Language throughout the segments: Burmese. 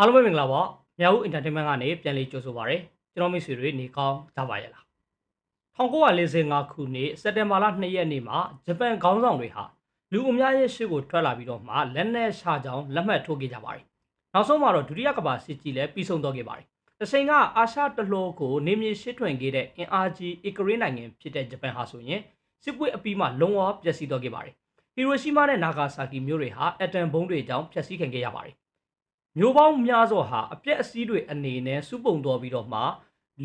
အားလုံးပဲမင်္ဂလာပါမြောက်ဦး entertainment ကနေပြန်လည်ကြိုဆိုပါရစေကျွန်တော်မိတ်ဆွေတွေနေကောင်းကြပါရဲ့လား1945ခုနှစ်စက်တင်ဘာလ2ရက်နေ့မှာဂျပန်ခေါင်းဆောင်တွေဟာလူအများရဲ့ရှေ့ကိုထွက်လာပြီးတော့မှလက်နက်ရှာကြောင်းလက်မှတ်ထိုးခဲ့ကြပါတယ်နောက်ဆုံးမှာတော့ဒုတိယကမ္ဘာစစ်ကြီးလည်းပြီးဆုံးသွားခဲ့ပါတယ်တစ်ချိန်ကအာရှတလောကိုနေမြေရှစ်ထွင်ခဲ့တဲ့အင်အားကြီးအီကရေးနိုင်ငံဖြစ်တဲ့ဂျပန်ဟာဆိုရင်စစ်ပွဲအပြီးမှာလုံးဝပျက်စီးသွားခဲ့ပါတယ်ဟီရိုရှီးမားနဲ့နာဂါဆာကီမြို့တွေဟာအက်တမ်ဘုံးတွေကြောင့်ဖျက်ဆီးခံခဲ့ရပါတယ် မြို့ပေါင်းများစွာဟာအပြက်အစည်းတွေအနေနဲ့စုပုံတော်ပြီးတော့မှ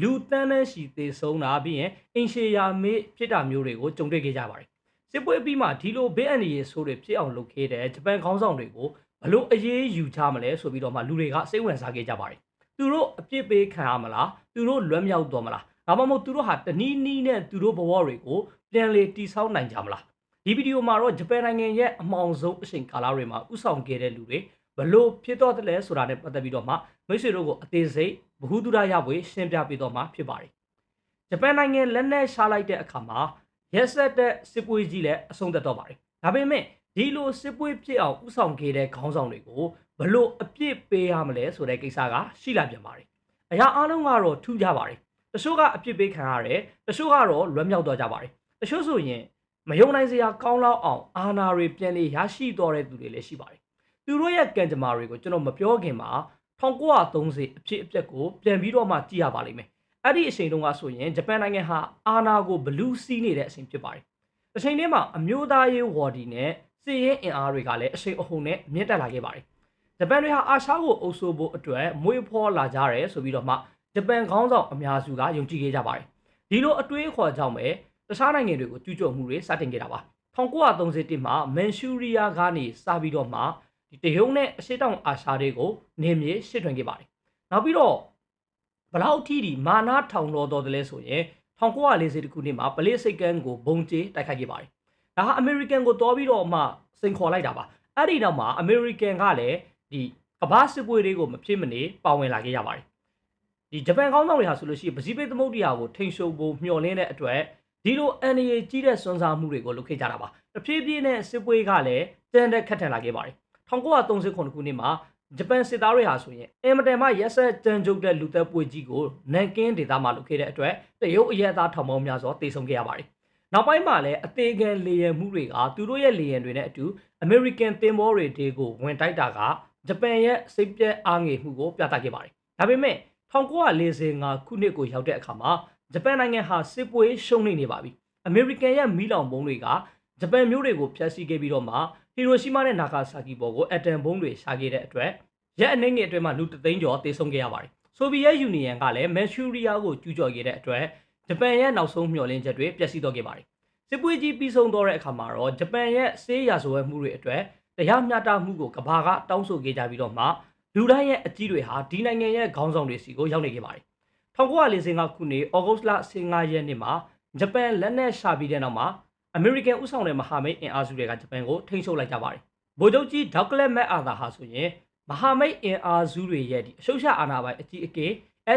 လူတန်းတန်းရှိသေးဆုံးတာပြီးရင်အင်ရှေယာမေးဖြစ်တာမျိုးတွေကိုကြုံတွေ့ခဲ့ကြပါတယ်စစ်ပွဲအပြီးမှာဒီလိုဘေးအန္တရာယ်ဆိုးတွေဖြစ်အောင်လုပ်ခဲ့တဲ့ဂျပန်ခေါင်းဆောင်တွေကိုဘလို့အရေးယူချမလဲဆိုပြီးတော့မှလူတွေကစိတ်ဝင်စားခဲ့ကြပါတယ်သူတို့အပြစ်ပေးခံရမလားသူတို့လွတ်မြောက်တော်မလားဒါမှမဟုတ်သူတို့ဟာတနည်းနည်းနဲ့သူတို့ဘဝတွေကိုပြန်လေတိဆောက်နိုင်ကြမလားဒီဗီဒီယိုမှာတော့ဂျပန်နိုင်ငံရဲ့အမောင်ဆုံးအချိန်ကာလတွေမှာဥဆောင်ခဲ့တဲ့လူတွေ ဘလို့ဖြစ်တော့တယ်လဲဆိုတာနဲ့ပတ်သက်ပြီးတော့မှမိတ်ဆွေတို့ကိုအသေးစိတ်ဘ ഹു တုဒရပွေရှင်းပြပေးတော့မှာဖြစ်ပါတယ်ဂျပန်နိုင်ငံလက်နက်ရှာလိုက်တဲ့အခါမှာရက်ဆက်တဲ့စစ်ပွဲကြီးလည်းအဆုံးသတ်တော့ပါတယ်ဒါပေမဲ့ဒီလိုစစ်ပွဲဖြစ်အောင်ဥဆောင်ခဲ့တဲ့ခေါင်းဆောင်တွေကိုဘလို့အပြစ်ပေးရမလဲဆိုတဲ့ကိစ္စကရှိလာပြန်ပါတယ်အရာအလုံးကတော့ထူးကြပါတယ်တချို့ကအပြစ်ပေးခံရတယ်တချို့ကတော့လွတ်မြောက်သွားကြပါတယ်တချို့ဆိုရင်မယုံနိုင်စရာကောင်းလောက်အောင်အာဏာတွေပြန်လေရရှိတော်တဲ့သူတွေလည်းရှိပါတယ် သူတို့ရဲ့ကံကြမ္မာတွေကိုကျွန်တော်မပြောခင်မှာ1930အဖြစ်အပျက်ကိုပြန်ပြီးတော့မှကြည့်ရပါလိမ့်မယ်အဲ့ဒီအချိန်တုန်းကဆိုရင်ဂျပန်နိုင်ငံဟာအာဏာကိုဘလူးစီးနေတဲ့အချိန်ဖြစ်ပါတယ်တစ်ချိန်တည်းမှာအမျိုးသားရေးဝါဒီနဲ့စစ်ရေးအင်အားတွေကလည်းအရှိန်အဟုန်နဲ့မြင့်တက်လာခဲ့ပါတယ်ဂျပန်တွေဟာအာရှကိုအုပ်စိုးဖို့အတွက်မွေးဖော်လာကြတယ်ဆိုပြီးတော့မှဂျပန်ခေါင်းဆောင်အများစုကယုံကြည်ခဲ့ကြပါတယ်ဒီလိုအတွေးအခေါ်ကြောင့်ပဲတခြားနိုင်ငံတွေကိုကျူးကျော်မှုတွေစတင်ခဲ့တာပါ1931မှာမန်ရှူရီးယားကနေစပြီးတော့မှ ဒီတရုတ်နဲ့အရှေ့တောင်အာရှတွေကိုနေမြေရှစ်ထွင်ခဲ့ပါတယ်နောက်ပြီးတော့ဘလောက်ထိဒီမာနာထောင်တော်တော်တယ်လဲဆိုရင်1940ခုနှစ်မှာပလေးစိတ်ကန်းကိုဘုံကျဲတိုက်ခိုက်ခဲ့ပါတယ်ဒါဟာအမေရိကန်ကိုတော်ပြီးတော့မှစိန်ခေါ်လိုက်တာပါအဲ့ဒီနောက်မှာအမေရိကန်ကလည်းဒီကမ္ဘာစစ်ပွဲတွေကိုမဖြစ်မနေပါဝင်လာခဲ့ရပါတယ်ဒီဂျပန်ကောင်းဆောင်တွေဟာဆိုလို့ရှိရင်ပစိဖိတ်သမုဒ္ဒရာကိုထိန်ရှုံဖို့မျှော်လင့်တဲ့အတွက်ဒီလိုအန်ရီကြီးတဲ့စွမ်းစားမှုတွေကိုလုပ်ခဲ့ကြတာပါတဖြည်းဖြည်းနဲ့စစ်ပွဲကလည်းတန်တက်ခတ်ထန်လာခဲ့ပါတယ် 1939ခုနှစ်မှာဂျပန်စစ်သားတွေဟာဆိုရင်အင်မတန်မှရက်ဆက်ကြမ်းကြုတ်တဲ့လူသက်ပွေကြီးကိုနန်ကင်းဒေသမှာလုပ်ခဲ့တဲ့အတွက်တရုတ်အရက်သားထောင်ပေါင်းများစွာတေဆုံးခဲ့ရပါတယ်နောက်ပိုင်းမှာလည်းအသေးခံလေယာဉ်မှုတွေကသူတို့ရဲ့လေယာဉ်တွေနဲ့အတူ American သင်္ဘောတွေတေးကိုဝင်တိုက်တာကဂျပန်ရဲ့စိတ်ပြက်အားငယ်မှုကိုပြသခဲ့ပါတယ်။ဒါပေမဲ့1945ခုနှစ်ကိုရောက်တဲ့အခါမှာဂျပန်နိုင်ငံဟာစစ်ပွဲရှုံးနေနေပါပြီ။ American ရဲ့မီးလောင်ဘုံတွေကဂျပန်မျိုးတွေကိုဖျက်ဆီးခဲ့ပြီးတော့မှ ဟီရိုရှီးမားနဲ့နာဂါဆာကီပေါ်ကိုအတမ်ဘုံတွေရှာခဲ့တဲ့အတွက်ရက်အနှိမ့်ငယ်အတွင်းမှာလူတသိန်းကျော်တေဆုံးခဲ့ရပါတယ်။ဆိုဗီယက်ယူနီယံကလည်းမန်ချူရီးယားကိုကျူးကျော်ခဲ့တဲ့အတွက်ဂျပန်ရဲ့နောက်ဆုံးမျှော်လင့်ချက်တွေပျက်စီးသွားခဲ့ပါတယ်။စစ်ပွဲကြီးပြီးဆုံးတော့တဲ့အခါမှာတော့ဂျပန်ရဲ့ဆေးရာဇဝတ်မှုတွေအတွက်တရားမျှတမှုကိုကဘာကတောင်းဆိုခဲ့ကြပြီးတော့မှလူတိုင်းရဲ့အကြီးတွေဟာဒီနိုင်ငံရဲ့ခေါင်းဆောင်တွေစီကိုရောက်နေခဲ့ပါတယ်။1945ခုနှစ်ဩဂုတ်လ15ရက်နေ့မှာဂျပန်လက်နက်ရှာပြီးတဲ့နောက်မှာ အမေရိကန်ဥဆောင်တဲ့မဟာမိတ်အင်အားစုတွေကဂျပန်ကိုထိန်းချုပ်လိုက်ကြပါတယ်။ဗိုလ်ချုပ်ကြီးဒေါက်ကလက်မက်အာသာဟာဆိုရင်မဟာမိတ်အင်အားစုတွေရဲ့ဒီအရှုပ်ရှအာဏာပိုင်အကြီးအကဲ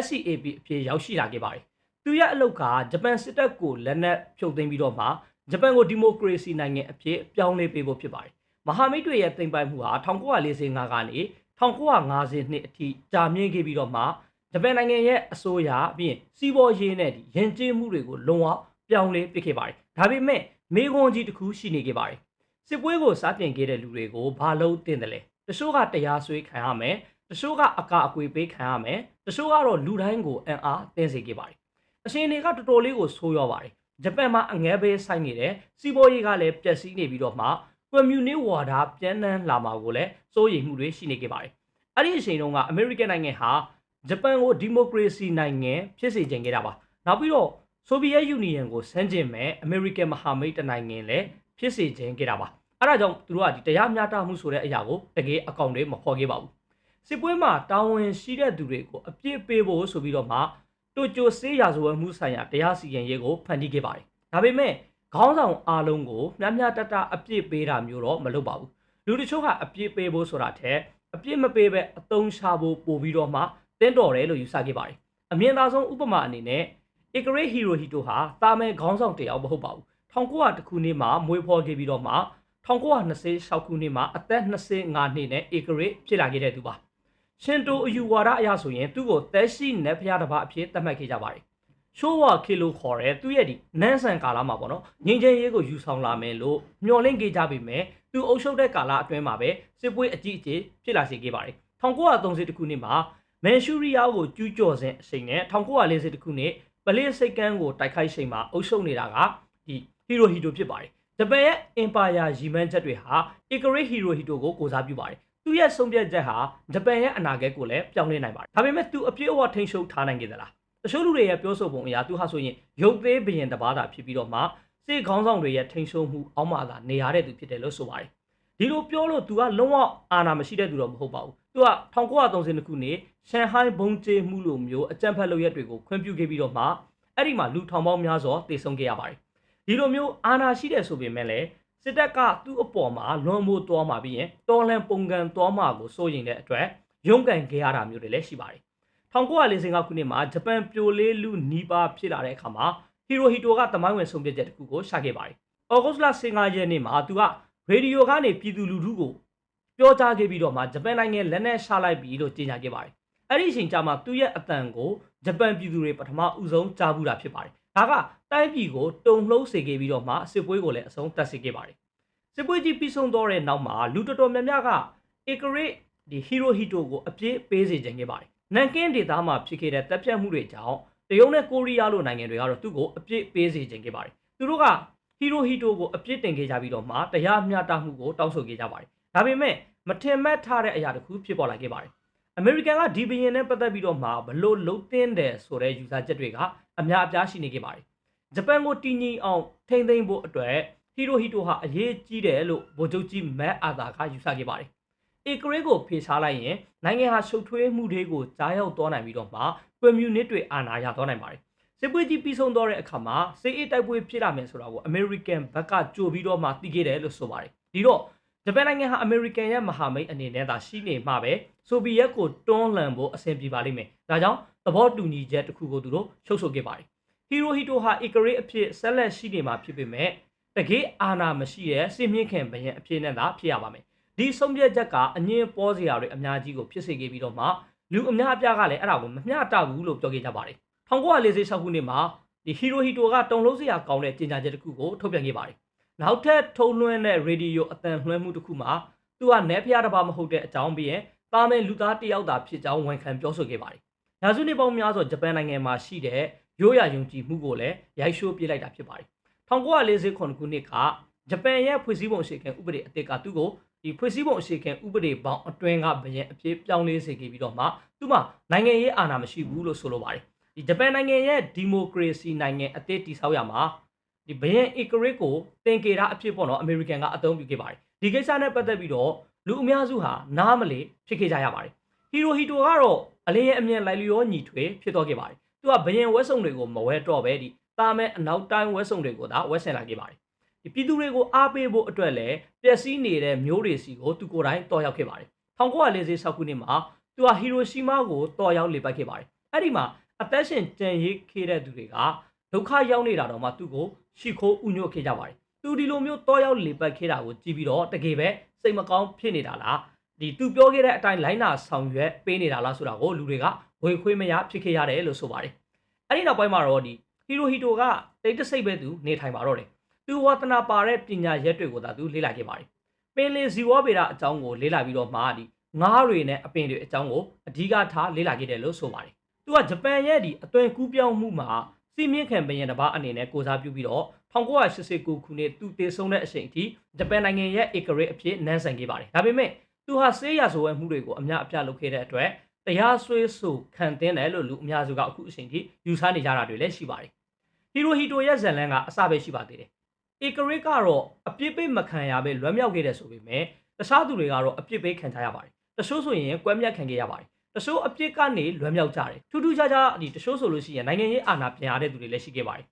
SCAP အဖြစ်ရောက်ရှိလာခဲ့ပါတယ်။သူရဲ့အလုပ်ကဂျပန်စစ်တပ်ကိုလက်နက်ဖြုတ်သိမ်းပြီးတော့မှဂျပန်ကိုဒီမိုကရေစီနိုင်ငံအဖြစ်ပြောင်းလဲပေးဖို့ဖြစ်ပါတယ်။မဟာမိတ်တွေရဲ့တင်ပိုင်မှုဟာ1945ကနေ1950နှစ်အထိကြာမြင့်ခဲ့ပြီးတော့မှဂျပန်နိုင်ငံရဲ့အစိုးရပြီးရင်စီးပွားရေးနဲ့ဒီယဉ်ကျေးမှုတွေကိုလုံးဝပြောင်းလဲပစ်ခဲ့ပါတယ်။ဒါပေမဲ့ မေခွန်ကြီးတစ်ခုရှိနေခဲ့ပါတယ်။စစ်ပွဲကိုစတင်ခဲ့တဲ့လူတွေကိုဘာလို့တင်တယ်လဲ။တချို့ကတရားစွဲခံရမယ်။တချို့ကအကာအကွယ်ပေးခံရမယ်။တချို့ကတော့လူတိုင်းကိုအံ့အားတင်းစေခဲ့ပါတယ်။အရှင်တွေကတော်တော်လေးကိုဆိုးရွားပါတယ်။ဂျပန်မှာအငဲဘေးဆိုင်နေတယ်။စီးပွားရေးကလည်းပျက်စီးနေပြီးတော့မှကွန်မြူနစ်ဝါဒပြန်နှံလာမှာကိုလည်းစိုးရိမ်မှုတွေရှိနေခဲ့ပါတယ်။အဲ့ဒီအချိန်တုန်းကအမေရိကန်နိုင်ငံဟာဂျပန်ကိုဒီမိုကရေစီနိုင်ငံဖြစ်စေချင်ခဲ့တာပါ။နောက်ပြီးတော့ ဆိုဗီယက်ယူနီယံကိုဆန်းကျင်မဲ့အမေရိကန်မဟာမိတ်တနိုင်ငံလည်းဖြစ်စေခြင်းခဲ့တာပါအဲဒါကြောင့်သူတို့ကဒီတရားမျှတမှုဆိုတဲ့အရာကိုတကယ်အကောင့်တွေမဖော်ခဲ့ပါဘူးစစ်ပွဲမှာတာဝန်ရှိတဲ့သူတွေကိုအပြစ်ပေးဖို့ဆိုပြီးတော့မှတိုကျိုဆေးရာဇဝတ်မှုဆိုင်ရာတရားစီရင်ရေးကိုဖန်တီးခဲ့ပါတယ်ဒါပေမဲ့ခေါင်းဆောင်အားလုံးကိုမျှမျှတတအပြစ်ပေးတာမျိုးတော့မလုပ်ပါဘူးလူတချို့ကအပြစ်ပေးဖို့ဆိုတာထက်အပြစ်မပေးဘဲအတုံးချဖို့ပို့ပြီးတော့မှတင်းတော်တယ်လို့ယူဆခဲ့ပါတယ်အမြင်သာဆုံးဥပမာအနေနဲ့ အီကရေးဟီရိုဟီတိုဟာတာမဲခေါင်းဆောင်တယောက်မဟုတ်ပါဘူး1900ခုနှစ်မှာမွေးဖွားခဲ့ပြီးတော့မှ1926ခုနှစ်မှာအသက်25နှစ်နဲ့အီကရေးဖြစ်လာခဲ့တဲ့သူပါရှင်တိုအယူဝါဒအရဆိုရင်သူ့ကိုသက်ရှိနက်ဖျားတစ်ပါးအဖြစ်သတ်မှတ်ခဲ့ကြပါတယ်ရှိုးဝါခေလို့ခေါ်တဲ့သူ့ရဲ့ဒီနန်းဆန်ကာလမှာပေါ့နော်ငင်းချင်းရေးကိုယူဆောင်လာမယ်လို့မျှော်လင့်ခဲ့ကြပေမဲ့သူအုပ်ချုပ်တဲ့ကာလအတွင်းမှာပဲစစ်ပွဲအကြီးအကျယ်ဖြစ်လာစေခဲ့ပါတယ်1930ခုနှစ်မှာမန်ရှူရီးယားကိုကျူးကျော်စဉ်အချိန်နဲ့1940ခုနှစ် ပလေးစိတ်ကန်းကိုတိုက်ခိုက်ချိန်မှာအုပ်ချုပ်နေတာကဒီဟီရိုဟီတိုဖြစ်ပါတယ်ဂျပန်ရဲ့အင်ပါယာရီမန်ချက်တွေဟာအီကရစ်ဟီရိုဟီတိုကိုကိုစားပြုပါတယ်သူ့ရဲ့ဆုံးဖြတ်ချက်ဟာဂျပန်ရဲ့အနာဂတ်ကိုလည်းပြောင်းလဲနိုင်ပါတယ်ဒါပေမဲ့သူအပြည့်အဝထိန်းချုပ်ထားနိုင်ခဲ့သလားတချို့လူတွေရဲ့ပြောဆိုပုံအရသူဟာဆိုရင်ရုပ်သေးဘရင်တစ်ပါးသာဖြစ်ပြီးတော့မှစစ်ခေါင်းဆောင်တွေရဲ့ထိန်းချုပ်မှုအောက်မှာသာနေရတဲ့သူဖြစ်တယ်လို့ဆိုပါတယ်ဒီလိုပြောလို့သူကလုံးဝအာဏာမရှိတဲ့သူတော့မဟုတ်ပါဘူး သူက1930ခုနှစ်ရှန်ဟိုင်းဘုံကျဲမှုလိုမျိုးအကြမ်းဖက်လုပ်ရက်တွေကိုခွင့်ပြုခဲ့ပြီးတော့မှအဲ့ဒီမှာလူထောင်ပေါင်းများစွာတေဆုံးခဲ့ရပါတယ်ဒီလိုမျိုးအာဏာရှိတဲ့ဆိုပေမဲ့လည်းစစ်တပ်ကသူ့အပေါ်မှာလွန်မိုးသွားမှာပြီးရင်တော်လန်ပုံကန်သွားမှာကိုစိုးရိမ်တဲ့အတွက်ရုန်းကန်ခဲ့ရတာမျိုးတွေလည်းရှိပါတယ်1945ခုနှစ်မှာဂျပန်ပြိုလေးလူနီးပါးဖြစ်လာတဲ့အခါမှာဟီရိုဟီတိုကတမိုင်းဝင်ဆုံးဖြတ်ချက်တစ်ခုကိုရှာခဲ့ပါတယ်။ဩဂုတ်လ15ရက်နေ့မှာသူကရေဒီယိုကနေပြည်သူလူထုကို ပြောကြားခဲ့ပြီးတော့မှဂျပန်နိုင်ငံလက်နက်ရှာလိုက်ပြီလို့ကြေညာခဲ့ပါတယ်။အဲ့ဒီအချိန်ကျမှသူ့ရဲ့အတန်ကိုဂျပန်ပြည်သူတွေပထမဦးဆုံးကြားဘူးတာဖြစ်ပါတယ်။ဒါကတိုင်းပြည်ကိုတုံလှုပ်စေခဲ့ပြီးတော့မှစစ်ပွဲကိုလည်းအဆုံးသတ်စေခဲ့ပါတယ်။စစ်ပွဲကြီးပြီးဆုံးတော့တဲ့နောက်မှာလူတော်တော်များများကဧကရစ်ဒီဟီရိုဟီတိုကိုအပြည့်ပေးစေခြင်းခဲ့ပါတယ်။နန်ကင်းဒေသမှာဖြစ်ခဲ့တဲ့တပ်ဖြတ်မှုတွေကြောင့်တရုတ်နဲ့ကိုရီးယားလိုနိုင်ငံတွေကတော့သူ့ကိုအပြည့်ပေးစေခြင်းခဲ့ပါတယ်။သူတို့ကဟီရိုဟီတိုကိုအပြစ်တင်ခဲ့ကြပြီးတော့မှတရားမျှတမှုကိုတောင်းဆိုခဲ့ကြပါတယ်။ ဒါပေမဲ့မထင်မှတ်ထားတဲ့အရာတစ်ခုဖြစ်ပေါ်လာခဲ့ပါတယ်။အမေရိကန်ကဒီဘီယင်နဲ့ပတ်သက်ပြီးတော့မှဘလို့လုံးတင်းတယ်ဆိုတဲ့ယူဆချက်တွေကအများအပြားရှိနေခဲ့ပါတယ်။ဂျပန်ကိုတည်ငြိမ်အောင်ထိန်းသိမ်းဖို့အတွက်ဟီရိုဟီတိုဟာအရေးကြီးတယ်လို့ဗိုလ်ချုပ်ကြီးမက်အာသာကယူဆခဲ့ပါတယ်။ဧကရေးကိုဖေရှားလိုက်ရင်နိုင်ငံဟာရှုပ်ထွေးမှုတွေကိုကြားရောက်သွားနိုင်ပြီးတော့မှကွန်မြူနစ်တွေအာဏာရသွားနိုင်ပါတယ်။စစ်ပွဲကြီးပြီးဆုံးသွားတဲ့အခါမှာစစ်အေးတိုက်ပွဲဖြစ်လာမယ်ဆိုတာကိုအမေရိကန်ဘက်ကကြိုပြီးတော့မှသိခဲ့တယ်လို့ဆိုပါတယ်။ဒီတော့ ဂျပန်နိုင်ငံဟာအမေရိကန်ရဲ့မဟာမိတ်အနေနဲ့သာရှိနေမှာပဲဆိုဗီယက်ကိုတွန်းလှန်ဖို့အဆင်ပြေပါလိမ့်မယ်။ဒါကြောင့်သဘောတူညီချက်တစ်ခုကိုသူတို့ချုပ်ဆိုခဲ့ပါတယ်။ဟီရိုဟီတိုဟာဧကရေးအဖြစ်ဆက်လက်ရှိနေမှာဖြစ်ပေမဲ့တကယ်အာဏာမရှိတဲ့စစ်မြင့်ခင်ဘရင်အဖြစ်နဲ့သာဖြစ်ရပါမယ်။ဒီဆုံးဖြတ်ချက်ကအငင်းပေါ်စရာတွေအများကြီးကိုဖြစ်စေခဲ့ပြီးတော့မှလူအများအပြားကလည်းအဲ့ဒါကိုမမျှတဘူးလို့ပြောခဲ့ကြပါတယ်။1946ခုနှစ်မှာဒီဟီရိုဟီတိုကတုံလုံးစရာကောင်းတဲ့ကြေညာချက်တစ်ခုကိုထုတ်ပြန်ခဲ့ပါတယ်။ နောက်ထပ်ထုတ်လွှင့်တဲ့ရေဒီယိုအသံလွှင့်မှုတစ်ခုမှာသူကနဲဖျားတစ်ပါးမဟုတ်တဲ့အကြောင်းပြီးရင်တာမန်လူသားတစ်ယောက်သာဖြစ်ကြောင်းဝန်ခံပြောဆိုခဲ့ပါတယ်။ရာစုနှစ်ပေါင်းများစွာဂျပန်နိုင်ငံမှာရှိတဲ့ရိုးရာယုံကြည်မှုကိုလည်းရိုက်ရှိုးပြလိုက်တာဖြစ်ပါတယ်။1948ခုနှစ်ကဂျပန်ရဲ့ဖွဲ့စည်းပုံအခြေခံဥပဒေအသစ်ကသူ့ကိုဒီဖွဲ့စည်းပုံအခြေခံဥပဒေပေါင်းအတွင်းကဘရင်အဖြစ်ပြောင်းလဲစေခဲ့ပြီးတော့မှသူမှနိုင်ငံရေးအာဏာမရှိဘူးလို့ဆိုလိုပါတယ်ဒီဂျပန်နိုင်ငံရဲ့ဒီမိုကရေစီနိုင်ငံအသစ်တည်ဆောက်ရမှာ ဒီဘရင်အီကရစ်ကိုတင်ကေတာအဖြစ်ပေါ့နော်အမေရိကန်ကအသုံးပြုခဲ့ပါတယ်ဒီကိစ္စနဲ့ပတ်သက်ပြီးတော့လူအများစုဟာနားမလည်ဖြစ်ခဲ့ကြရပါတယ်ဟီရိုဟီတိုကတော့အလင်းရဲ့အမြင်လိုက်လျောညီထွေဖြစ်သွားခဲ့ပါတယ်သူကဘရင်ဝက်စုံတွေကိုမဝဲတော့ပဲဒီတာမဲအနောက်တိုင်းဝက်စုံတွေကိုသာဝက်ဆင်လာခဲ့ပါတယ်ဒီပြည်သူတွေကိုအားပေးဖို့အတွက်လည်းပျက်စီးနေတဲ့မျိုးတွေစီကိုသူကိုယ်တိုင်တော်ရောက်ခဲ့ပါတယ်1946ခုနှစ်မှာသူကဟီရိုရှီမာကိုတော်ရောက်လေပတ်ခဲ့ပါတယ်အဲ့ဒီမှာအသက်ရှင်ကြံရေးခဲ့တဲ့သူတွေက ဒုက္ခရောက်နေတာတော့မှသူ့ကိုရှီခိုးဥညွတ်ခဲ့ကြပါတယ်သူဒီလိုမျိုးတော်ရောက်လေပတ်ခဲ့တာကိုကြည့်ပြီးတော့တကယ်ပဲစိတ်မကောင်းဖြစ်နေတာလားဒီသူပြောခဲ့တဲ့အတိုင်းလိုင်းနာဆောင်ရွက်ပေးနေတာလားဆိုတာကိုလူတွေကဝေခွေးမရဖြစ်ခဲ့ရတယ်လို့ဆိုပါတယ်အဲ့ဒီနောက်ပိုင်းမှာတော့ဒီဟီရိုဟီတိုကတိတ်တဆိတ်ပဲသူနေထိုင်ပါတော့တယ်သူဝါသနာပါတဲ့ပညာရက်တွေကိုသာသူလေ့လာခဲ့ပါတယ်ပင်လင်ဇီဝဗေဒအကြောင်းကိုလေ့လာပြီးတော့မှဒီငါးတွေနဲ့အပင်တွေအကြောင်းကိုအဓိကထားလေ့လာခဲ့တယ်လို့ဆိုပါတယ်သူကဂျပန်ရဲ့ဒီအသွင်ကူးပြောင်းမှုမှာ စီမင်းခံဘရင်တစ်ပါးအနေနဲ့ကိုစားပြုပြီးတော့1989ခုနှစ်သူတည်ဆုံတဲ့အချိန်အထိဂျပန်နိုင်ငံရဲ့ဧကရေးအဖြစ်နန်းဆန်ခဲ့ပါတယ်ဒါပေမဲ့သူဟာဆေးရဆိုဝဲမှုတွေကိုအများအပြားလုပ်ခဲ့တဲ့အတွက်တရားစွဲဆိုခံတင်တယ်လို့လူအများစုကအခုအချိန်ထိယူဆနေကြတာတွေလည်းရှိပါတယ်ဟီရိုဟီတိုရဲ့ဇန်လန်ကအစပဲရှိပါသေးတယ်ဧကရစ်ကတော့အပြစ်ပေးမခံရပဲလွမ်းမြောက်ခဲ့တယ်ဆိုပေမဲ့တခြားသူတွေကတော့အပြစ်ပေးခံကြရပါတယ်တချို့ဆိုရင်ကွဲမြတ်ခံခဲ့ရပါတယ် တချို့အပြစ်ကနေလွမ်းမြောက်ကြတယ်ထူးထူးခြားခြားဒီတချို့ဆိုလို့ရှိရင်နိုင်ငံရေးအာဏာပြန်ရတဲ့သူတွေလည်းရှိခဲ့ပါတယ်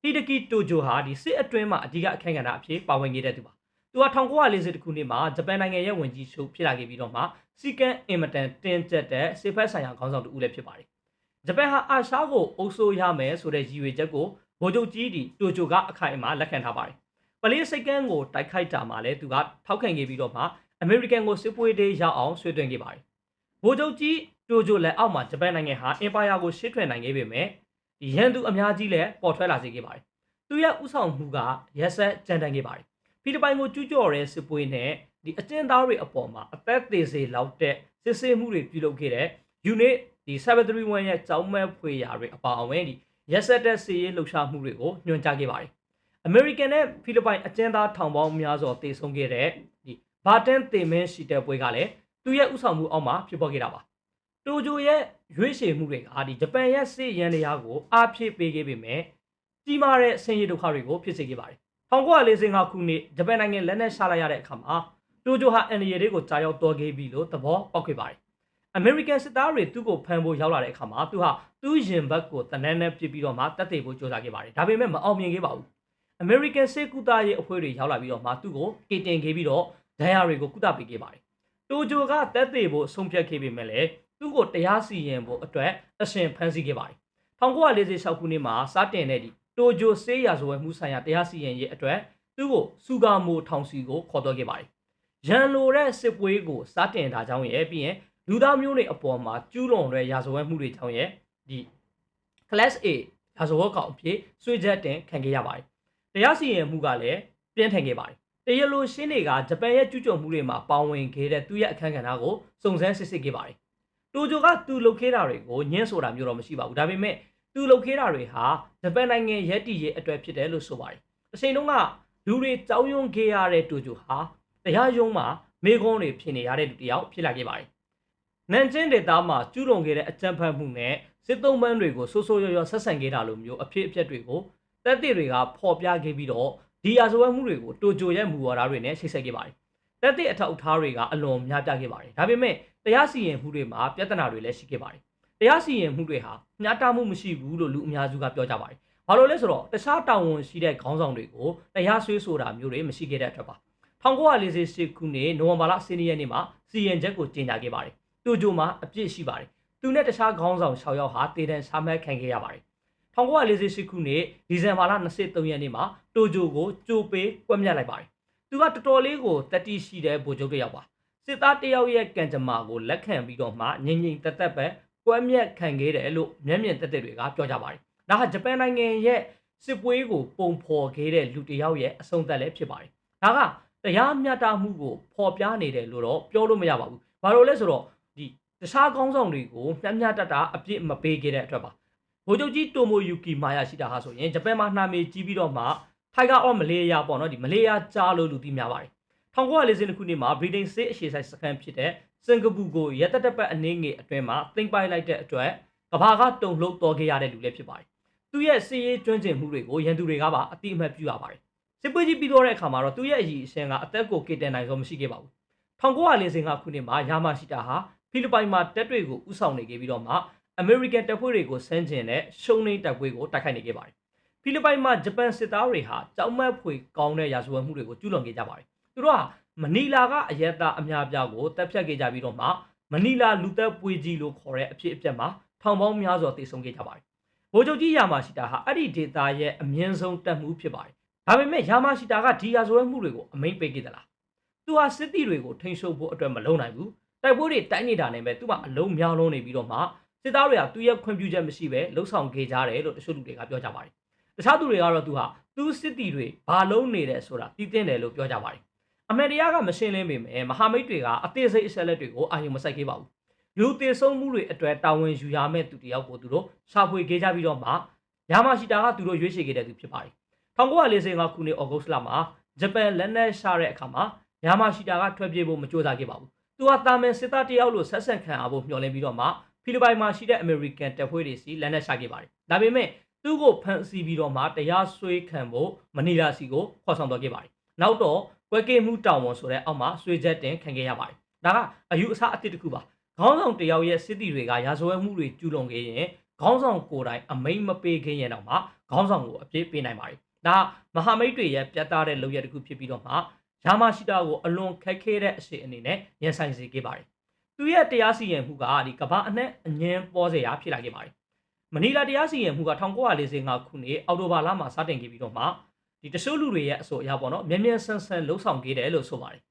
ဟီဒကီတိုဂျိုဟာဒီစစ်အတွင်းမှာအဓိကအခမ်းကဏ္ဍအဖြစ်ပါဝင်ခဲ့တဲ့သူပါသူက1940ခုနှစ်မှာဂျပန်နိုင်ငံရဲ့ဝန်ကြီးချုပ်ဖြစ်လာခဲ့ပြီးတော့မှစီကန်အင်မတန်တင်းကျပ်တဲ့စစ်ဖက်ဆိုင်ရာခေါင်းဆောင်တူဦးလည်းဖြစ်ပါတယ်ဂျပန်ဟာအာရှကိုအုပ်စိုးရမယ်ဆိုတဲ့ရည်ရွယ်ချက်ကိုဗိုလ်ချုပ်ကြီးဒီတိုဂျိုကအခိုင်အမာလက်ခံထားပါတယ်ပလေးစိတ်ကန်းကိုတိုက်ခိုက်တာမှာလည်းသူကထောက်ခံခဲ့ပြီးတော့မှအမေရိကန်ကိုစစ်ပွဲတွေရောက်အောင်ဆွေးတွင်းခဲ့ပါတယ် ဗိုလ်ချုပ်ကြီးတိုဂျိုလက်အောက်မှာဂျပန်နိုင်ငံဟာအင်ပါယာကိုရှေ့ထွက်နိုင်ခဲ့ပေမဲ့ဒီရန်သူအများကြီးလည်းပေါ်ထွက်လာစေခဲ့ပါတယ်သူရဲ့ဥဆောင်မှုကရက်ဆက်ကြမ်းတမ်းခဲ့ပါတယ်ဖိလစ်ပိုင်ကိုကျူးကျော်တဲ့စစ်ပွဲနဲ့ဒီအကျဉ်းသားတွေအပေါ်မှာအသက်သေးစေလောက်တဲ့စစ်ဆေးမှုတွေပြုလုပ်ခဲ့တဲ့ unit ဒီ731ရဲ့ကြောင်းမဲ့ဖွေရာတွေအပါအဝင်ဒီရက်ဆက်တဲ့စီးရေးလှုပ်ရှားမှုတွေကိုညွှန်ကြားခဲ့ပါတယ်အမေရိကန်နဲ့ဖိလစ်ပိုင်အကျဉ်းသားထောင်ပေါင်းများစွာတေဆုံးခဲ့တဲ့ဒီဘာတန်တေမင်းရှိတဲ့ပွဲကလည်း သူရဲ့ဥဆောင်မှုအောက်မှာဖြစ်ပေါ်ခဲ့တာပါတိုဂျိုရဲ့ရွေးချယ်မှုတွေကဒီဂျပန်ရဲ့စစ်ရန်တရားကိုအားဖြည့်ပေးခဲ့ပေမဲ့ကြီးမားတဲ့ဆင်းရဲဒုက္ခတွေကိုဖြစ်စေခဲ့ပါတယ်1945ခုနှစ်ဂျပန်နိုင်ငံလက်နက်ရှာလိုက်ရတဲ့အခါမှာတိုဂျိုဟာအန်ဒီယေတွေကိုကြားရောက်တော်ခဲ့ပြီလို့သဘောပေါက်ခဲ့ပါတယ်အမေရိကန်စစ်သားတွေသူ့ကိုဖမ်းဖို့ရောက်လာတဲ့အခါမှာသူဟာသူ့ရင်ဘတ်ကိုတနန်းနဲ့ပစ်ပြီးတော့မှတက်သေးဖို့ကြိုးစားခဲ့ပါတယ်ဒါပေမဲ့မအောင်မြင်ခဲ့ပါဘူးအမေရိကန်စစ်ကူတာရဲ့အဖွဲ့တွေရောက်လာပြီးတော့မှသူ့ကိုကေတင်ခဲ့ပြီးတော့ဒဏ်ရာတွေကိုကုသပေးခဲ့ပါတယ် တိုဂျိုကတက်သေးဖို့ဆုံးဖြတ်ခဲ့ပေမဲ့လည်းသူ့ကိုတရားစီရင်ဖို့အတွက်အရှင်ဖမ်းဆီးခဲ့ပါတယ်1946ခုနှစ်မှာစတင်တဲ့ဒီတိုဂျိုဆေးရဇဝဲမှုဆိုင်ရာတရားစီရင်ရေးအတွက်သူ့ကိုစူဂါမိုထောင်စီကိုခေါ်တော့ခဲ့ပါတယ်ရန်လိုတဲ့စစ်ပွဲကိုစတင်တာကြောင့်ရဲ့ပြီးရင်လူသားမျိုးတွေအပေါ်မှာကျူးလွန်တဲ့ရာဇဝဲမှုတွေကြောင့်ရဲ့ဒီ class A ရာဇဝတ်ကောင်အဖြစ်ဆွေးချက်တင်ခံခဲ့ရပါတယ်။တရားစီရင်မှုကလည်းပြင်းထန်ခဲ့ပါတယ်။ တရားလိုရှင်းတွေကဂျပန်ရဲ့ကျူးကျော်မှုတွေမှာပါဝင်ခဲ့တဲ့သူ့ရဲ့အခမ်းကဏ္ဍကိုစုံစမ်းစစ်ဆေးခဲ့ပါတယ်။တိုဂျိုကသူလုပ်ခဲ့တာတွေကိုညှင်းဆိုတာမျိုးတော့မရှိပါဘူး။ဒါပေမဲ့သူလုပ်ခဲ့တာတွေဟာဂျပန်နိုင်ငံရဲ့တည်ရဲ့အတွက်ဖြစ်တယ်လို့ဆိုပါတယ်။အချိန်တုန်းကလူတွေကြောင်းယွန်းခဲ့ရတဲ့တိုဂျိုဟာတရားရုံးမှာမေကွန်းတွေဖြစ်နေရတဲ့လူတစ်ယောက်ဖြစ်လာခဲ့ပါတယ်။နန်ကျင်းဒေတာမှာကျူးလွန်ခဲ့တဲ့အကြမ်းဖက်မှုနဲ့စစ်သုံးပန်းတွေကိုဆိုးဆိုးရွားရွားဆက်ဆံခဲ့တာလိုမျိုးအဖြစ်အပျက်တွေကိုတက်တဲ့တွေကဖော်ပြခဲ့ပြီးတော့ ဒီရာဇဝတ်မှုတွေကိုတိုဂျိုရဲ့မူဝါဒတွေနဲ့ချိတ်ဆက်ခဲ့ပါတယ်။တက်တဲ့အထောက်အထားတွေကအလွန်များပြားခဲ့ပါတယ်။ဒါပေမဲ့တရားစီရင်မှုတွေမှာပြဿနာတွေလည်းရှိခဲ့ပါတယ်။တရားစီရင်မှုတွေဟာမျှတမှုမရှိဘူးလို့လူအများစုကပြောကြပါတယ်။ဘာလို့လဲဆိုတော့တခြားတာဝန်ရှိတဲ့ခေါင်းဆောင်တွေကိုတရားဆွေးဆိုတာမျိုးတွေမရှိခဲ့တဲ့အတွက်ပါ။1948ခုနှစ်နိုဝင်ဘာလ10ရက်နေ့မှာစီရင်ချက်ကိုကြေညာခဲ့ပါတယ်။တိုဂျိုမှာအပြစ်ရှိပါတယ်။သူနဲ့တခြားခေါင်းဆောင်6ယောက်ဟာတေတံရှာမှတ်ခံခဲ့ရပါတယ် 1948ခုနှစ်ဒီဇင်ဘာလ23ရက်နေ့မှာတိုဂျိုကိုကြိုပေးကွက်မြတ်လိုက်ပါတယ်။သူကတော်တော်လေးကိုတတိရှိတဲ့ဗိုလ်ချုပ်တစ်ယောက်ပါ။စစ်သားတစ်ယောက်ရဲ့ကံကြမ္မာကိုလက်ခံပြီးတော့မှငြိမ်ငြိမ်သက်သက်ပဲကွက်မြတ်ခံခဲ့တယ်လို့မျက်မြင်သက်သက်တွေကပြောကြပါတယ်။ဒါဟာဂျပန်နိုင်ငံရဲ့စစ်ပွဲကိုပုံဖော်ခဲ့တဲ့လူတစ်ယောက်ရဲ့အဆုံးသတ်လည်းဖြစ်ပါတယ်။ဒါကတရားမျှတမှုကိုဖော်ပြနေတယ်လို့တော့ပြောလို့မရပါဘူး။ဘာလို့လဲဆိုတော့ဒီတခြားကောင်းဆောင်တွေကိုမျှမျှတတအပြစ်မပေးခဲ့တဲ့အတွက်ပါ။ ဗိုလ်ချုပ်ကြီးတိုမိုယူကီမာယာရှိတာဟာဆိုရင်ဂျပန်မှာနှာမေကြီးပြီးတော့မှထိုက်ဂါအော့မလေးယာပေါ့နော်ဒီမလေးယာကြားလို့လူသိများပါတယ်1940ခုနှစ်မှာဗြိတိန်စစ်အရှေ့ဆိုင်စခန်းဖြစ်တဲ့စင်ကာပူကိုရက်တက်တက်ပတ်အနေငယ်အတွင်းမှာသိမ်းပိုက်လိုက်တဲ့အတွက်ကဘာကတုံလှုပ်တော်ခဲ့ရတဲ့လူလည်းဖြစ်ပါတယ်သူရဲ့စီးရေးကျွမ်းကျင်မှုတွေကိုရန်သူတွေကပါအတိအမှတ်ပြုရပါတယ်စစ်ပွဲကြီးပြီးတော့တဲ့အခါမှာတော့သူရဲ့အကြီးအရှင်ကအသက်ကိုကေတန်နိုင်ဆုံးမရှိခဲ့ပါဘူး1945ခုနှစ်မှာယာမာရှိတာဟာဖိလစ်ပိုင်မှာတက်တွေကိုဥဆောင်နေခဲ့ပြီးတော့မှ အမေရိကန်တပ်ဖွဲ့တွေကိုဆန်းကျင်တဲ့ရှုံးနေတပ်ဖွဲ့ကိုတိုက်ခိုက်နေခဲ့ပါတယ်။ဖိလစ်ပိုင်မှာဂျပန်စစ်သားတွေဟာကြောက်မက်ဖွေကောင်းတဲ့ရာဇဝတ်မှုတွေကိုကျူးလွန်ခဲ့ကြပါတယ်။သူတို့ဟာမနီလာကအရက်သားအများပြားကိုတပ်ဖြတ်ခဲ့ကြပြီးတော့မှမနီလာလူသက်ပွေးကြီးလို့ခေါ်တဲ့အဖြစ်အပျက်မှာထောင်ပေါင်းများစွာတည်ဆုံခဲ့ကြပါတယ်။ဗိုလ်ချုပ်ကြီးယာမာရှိတာဟာအဲ့ဒီဒေတာရဲ့အမြင့်ဆုံးတပ်မှုဖြစ်ပါတယ်။ဒါပေမဲ့ယာမာရှိတာကဒီရာဇဝတ်မှုတွေကိုအမိန်ပေးခဲ့သလား။သူဟာစစ်တီတွေကိုထိန်းချုပ်ဖို့အတွက်မလုပ်နိုင်ဘူး။တိုက်ပွဲတွေတိုက်နေတာနဲ့ပဲသူ့မှာအလုံးများလုံးနေပြီးတော့မှ စစ်သားတွေကသူ့ရဲ့ခွင့်ပြုချက်မရှိပဲလှုပ်ဆောင်ခဲ့ကြတယ်လို့တချို့လူတွေကပြောကြပါတယ်။တခြားသူတွေကတော့သူဟာသူ့စစ်တီတွေဘာလုံးနေတယ်ဆိုတာသိသိတယ်လို့ပြောကြပါတယ်။အမေရိကကမရှင်းလင်းပေမဲ့မဟာမိတ်တွေကအသေးစိတ်အချက်လက်တွေကိုအာရုံမစိုက်ခဲ့ပါဘူး။လူသေဆုံးမှုတွေအတွက်တာဝန်ယူရမယ့်သူတယောက်ကိုသူတို့ရှာဖွေခဲ့ကြပြီးတော့မှယာမရှိတာကသူတို့ရွေးချယ်ခဲ့တဲ့သူဖြစ်ပါတယ်။1945ခုနှစ်ဩဂုတ်လမှာဂျပန်လက်နက်ရှာတဲ့အခါမှာယာမရှိတာကထွက်ပြေးဖို့မကြိုးစားခဲ့ပါဘူး။သူဟာတာမန်စစ်သားတယောက်လိုဆက်ဆက်ခံအားဖို့မျှော်လင့်ပြီးတော့မှ ဖိလစ်ပိုင်မှာရှိတဲ့အမေရိကန်တပ်ဖွဲ့တွေစီလက်နက်ချခဲ့ပါတယ်။ဒါပေမဲ့သူ့ကိုဖမ်းဆီးပြီးတော့မှတရားစွဲခံဖို့မနီလာစီကိုခေါ်ဆောင်သွားခဲ့ပါတယ်။နောက်တော့ကွဲကေမှုတောင်ဝန်ဆိုတဲ့အောက်မှာစွဲချက်တင်ခံခဲ့ရပါတယ်။ဒါကအယူအဆအသစ်တစ်ခုပါ။ခေါင်းဆောင်တယောက်ရဲ့စစ်တီတွေကရာဇဝဲမှုတွေကျူးလွန်ခဲ့ရင်ခေါင်းဆောင်ကိုယ်တိုင်အမိန်မပေးခင်ရင်တော့မှခေါင်းဆောင်ကိုအပြစ်ပေးနိုင်ပါတယ်။ဒါမဟာမိတ်တွေရဲ့ပြတ်သားတဲ့လုပ်ရတစ်ခုဖြစ်ပြီးတော့မှယာမရှိတာကိုအလွန်ခက်ခဲတဲ့အရှိအနေနဲ့ရင်ဆိုင်စေခဲ့ပါတယ် သူရဲ့တရားစီရင်မှုကဒီကဘာအနှံ့အငင်းပေါ်စရာဖြစ်လာခဲ့ပါတယ်မနီလာတရားစီရင်မှုက1945ခုနှစ်အောက်တိုဘာလမှာစတင်ခဲ့ပြီးတော့မှဒီတချို့လူတွေရဲ့အဆိုအရပေါ့နော်မြန်မြန်ဆန်ဆန်လှုပ်ဆောင်ခဲ့တယ်လို့ဆိုပါတယ်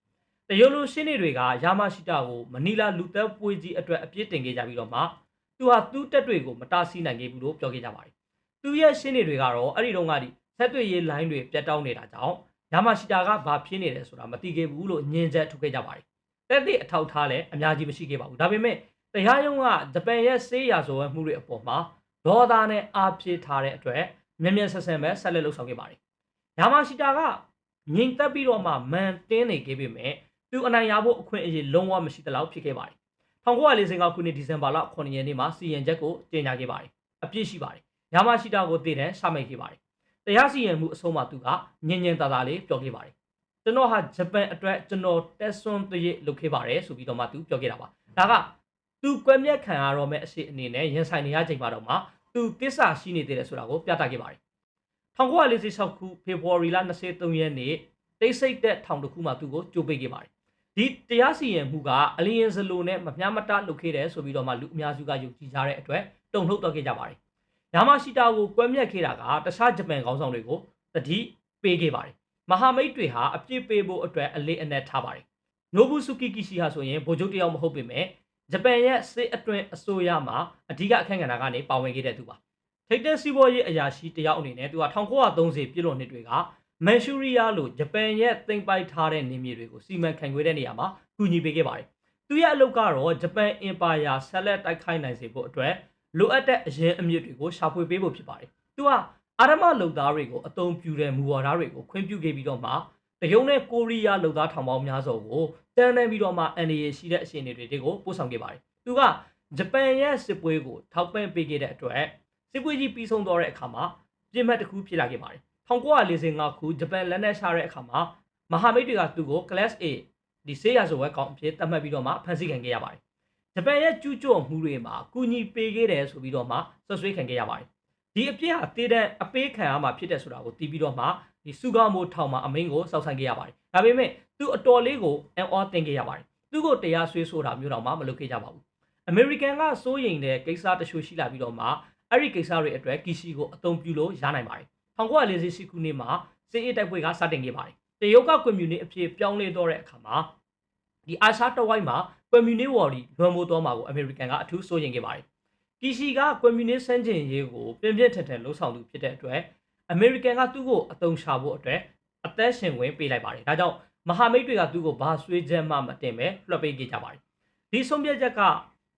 တရုတ်လူရှင်းနေတွေကယာမရှိတာကိုမနီလာလူသက်ပွေးကြီးအတွက်အပြစ်တင်ခဲ့ကြပြီးတော့မှသူဟာသူ့တက်တွေကိုမတားဆီးနိုင်ခဲ့ဘူးလို့ပြောခဲ့ကြပါတယ်သူရဲ့ရှင်းနေတွေကတော့အဲ့ဒီတော့ကဒီဆက်တွေ့ရေးလိုင်းတွေပြတ်တောက်နေတာကြောင့်ယာမရှိတာကဘာဖြစ်နေလဲဆိုတာမသိခဲ့ဘူးလို့ညင်ချက်ထုတ်ခဲ့ကြပါတယ် တက်တဲ့အထောက်ထားလည်းအများကြီးမရှိခဲ့ပါဘူးဒါပေမဲ့တရားရုံးကဂျပန်ရဲ့ဆေးရာဇဝတ်မှုတွေအပေါ်မှာဒေါသနဲ့အားပြေးထားတဲ့အတွက်မြန်မြန်ဆက်ဆန်ပဲဆက်လက်လှုပ်ဆောင်ခဲ့ပါတယ်ယာမာရှီတာကငြိမ်သက်ပြီးတော့မှမန်တင်းနေခဲ့ပေမဲ့သူအနိုင်ရဖို့အခွင့်အရေးလုံးဝမရှိသလောက်ဖြစ်ခဲ့ပါတယ်1949ခုနှစ်ဒီဇင်ဘာလ9ရက်နေ့မှာစီရင်ချက်ကိုကြေညာခဲ့ပါတယ်အပြစ်ရှိပါတယ်ယာမာရှီတာကိုတည်တယ်ရှာမိတ်ခဲ့ပါတယ်တရားစီရင်မှုအဆုံးမှာသူကငြင်းငြင်းသာသာလေးပြောခဲ့ပါတယ် ကျွန်တော်ဟာဂျပန်အတွက်ကျွန်တော်တက်ဆွန်းတရစ်လုပ်ခဲ့ပါတယ်ဆိုပြီးတော့မှသူပြောခဲ့တာပါ။ဒါကသူကွယ်မြက်ခံရတော့မဲ့အရှိအနေနဲ့ရင်ဆိုင်နေရချိန်မှာတော့မှသူတစ္ဆာရှိနေသေးတယ်ဆိုတာကိုပြသခဲ့ပါတယ်1946ခုဖေဖော်ဝါရီလ23ရက်နေ့တိတ်ဆိတ်တဲ့ထောင်တစ်ခုမှာသူ့ကိုကြိုးပိတ်ခဲ့ပါတယ်ဒီတရားစီရင်မှုကအလျင်စလိုနဲ့မမျှမတလုပ်ခဲ့တယ်ဆိုပြီးတော့မှလူအများစုကယုံကြည်ကြတဲ့အတွက်တုံ့လှုပ်တော့ခဲ့ကြပါတယ်ယာမရှိတာကိုကွဲမြက်ခဲ့တာကတခြားဂျပန်ခေါင်းဆောင်တွေကိုတတိပေးခဲ့ပါတယ် မဟာမိတ်တွေဟာအပြစ်ပေးဖို့အတွက်အလေးအနက်ထားပါတယ်နိုဘူးစုကီကီရှီဟာဆိုရင်ဗိုလ်ချုပ်တယောက်မဟုတ်ပေမဲ့ဂျပန်ရဲ့စစ်အတွင်းအစိုးရမှာအဓိကအခန့်ကဏ္ဍကနေပါဝင်ခဲ့တဲ့သူပါထိပ်တန်းစီးပွားရေးအရာရှိတယောက်အနေနဲ့သူက1930ပြည့်လွန်နှစ်တွေကမန်ရှူရီးယားလိုဂျပန်ရဲ့သိမ်းပိုက်ထားတဲ့နေမြေတွေကိုစီမံခန့်ခွဲတဲ့နေရာမှာကူညီပေးခဲ့ပါတယ်။သူရဲ့အလုပ်ကတော့ဂျပန်အင်ပါယာဆက်လက်တိုက်ခိုက်နိုင်စေဖို့အတွက်လိုအပ်တဲ့အရင်အမြစ်တွေကိုရှာဖွေပေးဖို့ဖြစ်ပါတယ်။သူက အာရမလုံသားတွေကိုအသုံးပြုတဲ့မူဝါဒတွေကိုခွင့်ပြုခဲ့ပြီးတော့မှတရုတ်နဲ့ကိုရီးယားလုံသားထောင်ပေါင်းများစွာကိုတန်းတန်းပြီးတော့မှအန်ဒီရရှိတဲ့အခြေအနေတွေကိုပို့ဆောင်ခဲ့ပါတယ်။သူကဂျပန်ရဲ့စစ်ပွဲကိုထောက်ပံ့ပေးခဲ့တဲ့အတွက်စစ်ပွဲကြီးပြီးဆုံးသွားတဲ့အခါမှာပြစ်မှတ်တစ်ခုဖြစ်လာခဲ့ပါတယ်1945ခုဂျပန်လက်နက်ရှာတဲ့အခါမှာမဟာမိတ်တွေကသူ့ကို Class A ဒီဆေးရဆိုဝဲကောင်အဖြစ်သတ်မှတ်ပြီးတော့မှဖမ်းဆီးခံခဲ့ရပါတယ်။ဂျပန်ရဲ့ကျူးကျော်မှုတွေမှာကူညီပေးခဲ့တယ်ဆိုပြီးတော့မှဆွဆွေးခံခဲ့ရပါတယ်။ ဒီအပြစ်ဟာတေးတဲ့အပေးခံရမှာဖြစ်တယ်ဆိုတာကိုသိပြီးတော့မှဒီစုကားမိုးထောင်မှာအမင်းကိုစောက်ဆိုင်ခဲ့ရပါတယ်။ဒါပေမဲ့သူအတော်လေးကိုအန်အောတင်ခဲ့ရပါတယ်။သူ့ကိုတရားစွဲဆိုတာမျိုးတော့မှမလုပ်ခဲ့ကြပါဘူး။ American ကစိုးရိမ်တဲ့ကိစ္စတချို့ရှိလာပြီးတော့မှအဲ့ဒီကိစ္စတွေအတွက်ကီရှီကိုအသုံးပြုလို့ရနိုင်ပါတယ်1948ခုနှစ်မှာစစ်အေးတိုက်ပွဲကစတင်ခဲ့ပါတယ်။တရုတ်ကကွန်မြူနစ်အဖြစ်ပြောင်းလဲတော့တဲ့အခါမှာဒီအာရှတဝိုက်မှာကွန်မြူနစ်ဝေါ်ဒီလွန်မိုးတော်မှာကိုအမေရိကန်ကအထူးစိုးရိမ်ခဲ့ပါတယ်။ ကီရှီကကွန်မြူနစ်စန့်ကျင်ရေးကိုပြင်းပြင်းထန်ထန်လှုံ့ဆော်သူဖြစ်တဲ့အတွက်အမေရိကန်ကသူ့ကိုအသုံးချဖို့အတွက်အသက်ရှင်ဝင်ပေးလိုက်ပါတယ်။ဒါကြောင့်မဟာမိတ်တွေကသူ့ကိုဘာဆွေးချက်မှမတင်ပဲလွှတ်ပေးခဲ့ကြပါတယ်။ဒီဆုံးဖြတ်ချက်က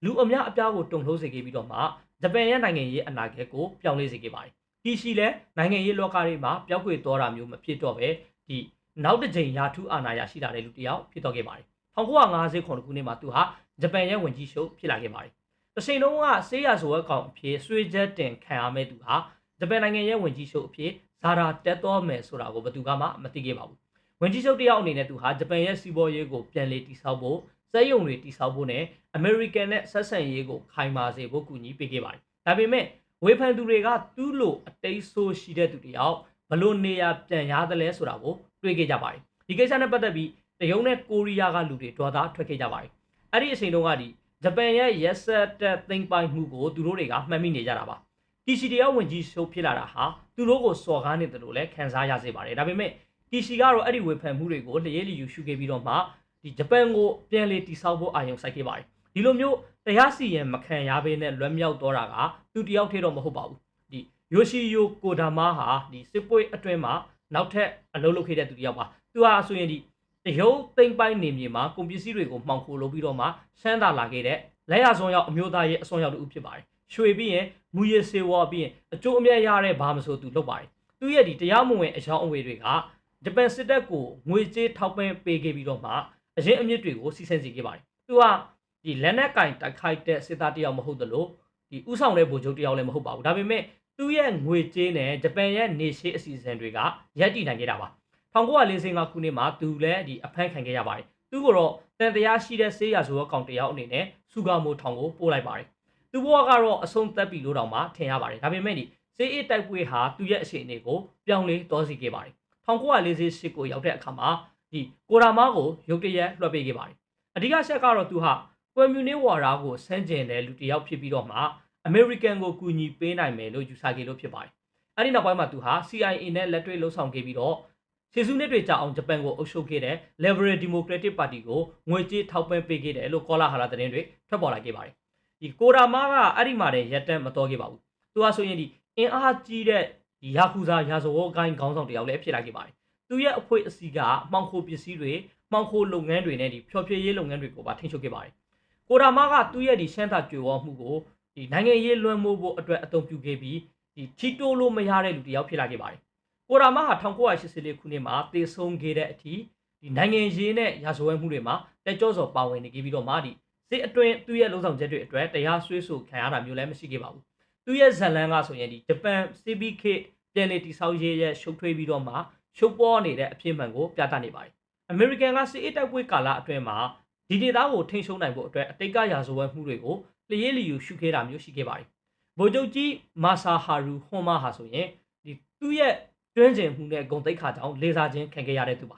လူအများအပြားကိုတုံ့လှုပ်စေခဲ့ပြီးတော့မှဂျပန်ရဲ့နိုင်ငံရေးအနာဂတ်ကိုပြောင်းလဲစေခဲ့ပါတယ်။ဒီရှိလဲနိုင်ငံရေးလောကတွေမှာပျောက်ကွယ်သွားတာမျိုးမဖြစ်တော့ပဲဒီနောက်တစ်ကြိမ်ရာထူးအာဏာရရှိလာတဲ့လူတစ်ယောက်ဖြစ်တော့ခဲ့ပါတယ်။1959ခုနှစ်မှာသူဟာဂျပန်ရဲ့ဝန်ကြီးချုပ်ဖြစ်လာခဲ့ပါတယ်။ တစ်ချိန်လုံးကဆေးရဆိုအကောင်အဖြစ်ဆွေးချက်တင်ခံရမဲ့သူဟာဂျပန်နိုင်ငံရဲ့ဝန်ကြီးချုပ်အဖြစ်ဇာရာတက်တော်မယ်ဆိုတာကိုဘယ်သူကမှမသိခဲ့ပါဘူး။ဝန်ကြီးချုပ်တယောက်အနေနဲ့သူဟာဂျပန်ရဲ့စီးပွားရေးကိုပြန်လည်တည်ဆောက်ဖို့စက်ရုံတွေတည်ဆောက်ဖို့နဲ့အမေရိကန်နဲ့ဆက်ဆံရေးကိုခိုင်မာစေဖို့ကူညီပေးခဲ့ပါတယ်။ဒါပေမဲ့ဝေဖန်သူတွေကသူ့လိုအတိတ်ဆိုးရှိတဲ့သူတယောက်ဘလို့နေရပြန်ရသလဲဆိုတာကိုတွေးခဲ့ကြပါတယ်ဒီကိစ္စနဲ့ပတ်သက်ပြီးတရုတ်နဲ့ကိုရီးယားကလူတွေဒေါသထွက်ခဲ့ကြပါတယ်အဲ့ဒီအချိန်တုန်းကဒီ ဂျပန်ရဲ့ရက်ဆက်တဲ့သိမ်းပိုက်မှုကိုသူတို့တွေကမှတ်မိနေကြတာပါကီရှီတယောက်ဝင်ကြီးရှုပ်ဖြစ်လာတာဟာသူတို့ကိုစော်ကားနေတယ်လို့လည်းခံစားရစေပါတယ်ဒါပေမဲ့ကီရှီကတော့အဲ့ဒီဝေဖန်မှုတွေကိုလျှေလီယူရှုခဲ့ပြီးတော့မှဒီဂျပန်ကိုပြန်လေတိဆောက်ဖို့အာရုံစိုက်ခဲ့ပါတယ်ဒီလိုမျိုးတရားစီရင်မခံရဘဲနဲ့လွတ်မြောက်တော့တာကသူတယောက်ထဲတော့မဟုတ်ပါဘူးဒီယိုရှီယိုကိုဒါမာဟာဒီစစ်ပွဲအတွင်းမှာနောက်ထပ်အလုပ်လုပ်ခဲ့တဲ့သူတယောက်ပါသူဟာဆိုရင်ဒီ တရုတ်သိမ့်ပိုင်းနေမြေမှာကွန်ပစ္စည်းတွေကိုမှောင်ခိုလုပ်ပြီးတော့မှရှမ်းသာလာခဲ့တဲ့လက်ရဆောင်ရောက်အမျိုးသားရဲ့အစွမ်းရောက်တူဖြစ်ပါတယ်ရွှေပြီးရင်မူရစေဝါပြီးရင်အကျိုးအမြတ်ရတဲ့ဘာမဆိုသူလုပ်ပါတယ်သူရဲ့ဒီတရားမဝင်အယောင်အဝေတွေကဂျပန်စစ်တပ်ကိုငွေကြေးထောက်ပံ့ပေးခဲ့ပြီးတော့မှအရင်အမြင့်တွေကိုစီစဉ်စီခဲ့ပါတယ်သူကဒီလက်နက်ကင်တိုက်ခိုက်တဲ့စစ်သားတယောက်မဟုတ်သလိုဒီဥဆောင်တဲ့ဗိုလ်ချုပ်တယောက်လည်းမဟုတ်ပါဘူးဒါပေမဲ့သူ့ရဲ့ငွေကြေးနဲ့ဂျပန်ရဲ့နေရှိအစီအစဉ်တွေကရပ်တည်နိုင်ခဲ့တာပါ 1945ခုနှစ်မှာသူလည်းဒီအဖမ်းခံခဲ့ရပါတယ်သူ့ကိုတော့တန်တရားရှိတဲ့ဆေးရဆိုတော့ကောင်တယောက်အနေနဲ့စူဂါမိုထောင်ကိုပို့လိုက်ပါတယ်သူ့ဘဝကတော့အဆုံးသက်ပြီလို့တောင်မှထင်ရပါတယ်ဒါပေမဲ့ဒီဆေးအေးတိုက်ပွဲဟာသူ့ရဲ့အခြေအနေကိုပြောင်းလဲသွားစေခဲ့ပါတယ်1948ကိုရောက်တဲ့အခါမှာဒီကိုရာမားကိုရုတ်တရက်လွှတ်ပေးခဲ့ပါတယ်အဓိကချက်ကတော့သူဟာကွန်မြူနစ်ဝါဒကိုဆန့်ကျင်တဲ့လူတစ်ယောက်ဖြစ်ပြီးတော့မှအမေရိကန်ကိုကူညီပေးနိုင်မယ်လို့ယူဆခဲ့လို့ဖြစ်ပါတယ်။အဲဒီနောက်ပိုင်းမှာသူဟာ CIA နဲ့လက်တွဲလှုပ်ဆောင်ခဲ့ပြီးတော့ ဆယ်စုနှစ်တွေကြာအောင်ဂျပန်ကိုအုပ်ချုပ်ခဲ့တဲ့ Liberal Democratic Party ကိုငွေကြေးထောက်ပံ့ပေးခဲ့တယ်လို့ကောလာဟာလာသတင်းတွေထွက်ပေါ်လာခဲ့ပါတယ်ဒီကိုရာမာကအဲ့ဒီမှာတည်းရက်တန့်မတော်ခဲ့ပါဘူးသူကဆိုရင်ဒီအင်အားကြီးတဲ့ဒီယာကူဇာရာဇဝတ်ကိုင်းခေါင်းဆောင်တယောက်လည်းဖြစ်လာခဲ့ပါတယ်သူရဲ့အဖွဲ့အစည်းကမှောင်ခိုပစ္စည်းတွေမှောင်ခိုလုပ်ငန်းတွေနဲ့ဒီဖျော်ဖြေရေးလုပ်ငန်းတွေကိုပါထိန်းချုပ်ခဲ့ပါတယ်ကိုရာမာကသူ့ရဲ့ဒီရှမ်းသာကြွယ်ဝမှုကိုဒီနိုင်ငံရေးလွှမ်းမိုးဖို့အတွက်အသုံးပြုခဲ့ပြီးဒီချီတိုးလို့မရတဲ့လူတစ်ယောက်ဖြစ်လာခဲ့ပါတယ် ကိုရာမာဟာ1984ခုနှစ်မှာတည်ဆုံခဲ့တဲ့အထိဒီနိုင်ငံရေးနဲ့ရာဇဝတ်မှုတွေမှာတက်ကြောစော်ပါဝင်နေခဲ့ပြီးတော့မှဒီစစ်အတွင်းသူ့ရဲ့လုံဆောင်ချက်တွေအတွက်တရားစွဲဆိုခံရတာမျိုးလည်းမရှိခဲ့ပါဘူးသူ့ရဲ့ဇလန်ကဆိုရင်ဒီဂျပန် CBK ပြန်လည်တည်ဆောက်ရေးရဲ့ရှုပ်ထွေးပြီးတော့မှရှုပ်ပေါ်နေတဲ့အဖြစ်မှန်ကိုပြသနေပါတယ်အမေရိကန်ကစစ်အတိုက်ပွဲကာလအတွင်းမှာဒီဒေသကိုထိန်းချုပ်နိုင်ဖို့အတွက်အတိတ်ကရာဇဝတ်မှုတွေကိုလျေးလျူရှုခဲ့တာမျိုးရှိခဲ့ပါတယ်ဗိုလ်ချုပ်ကြီးမာဆာဟာရူဟွန်မာဟာဆိုရင်ဒီသူ့ရဲ့ တွင်းကျင်မှုနဲ့ဂုံတိတ်ခါကြောင့်လေစာချင်းခံခဲ့ရတဲ့သူပါ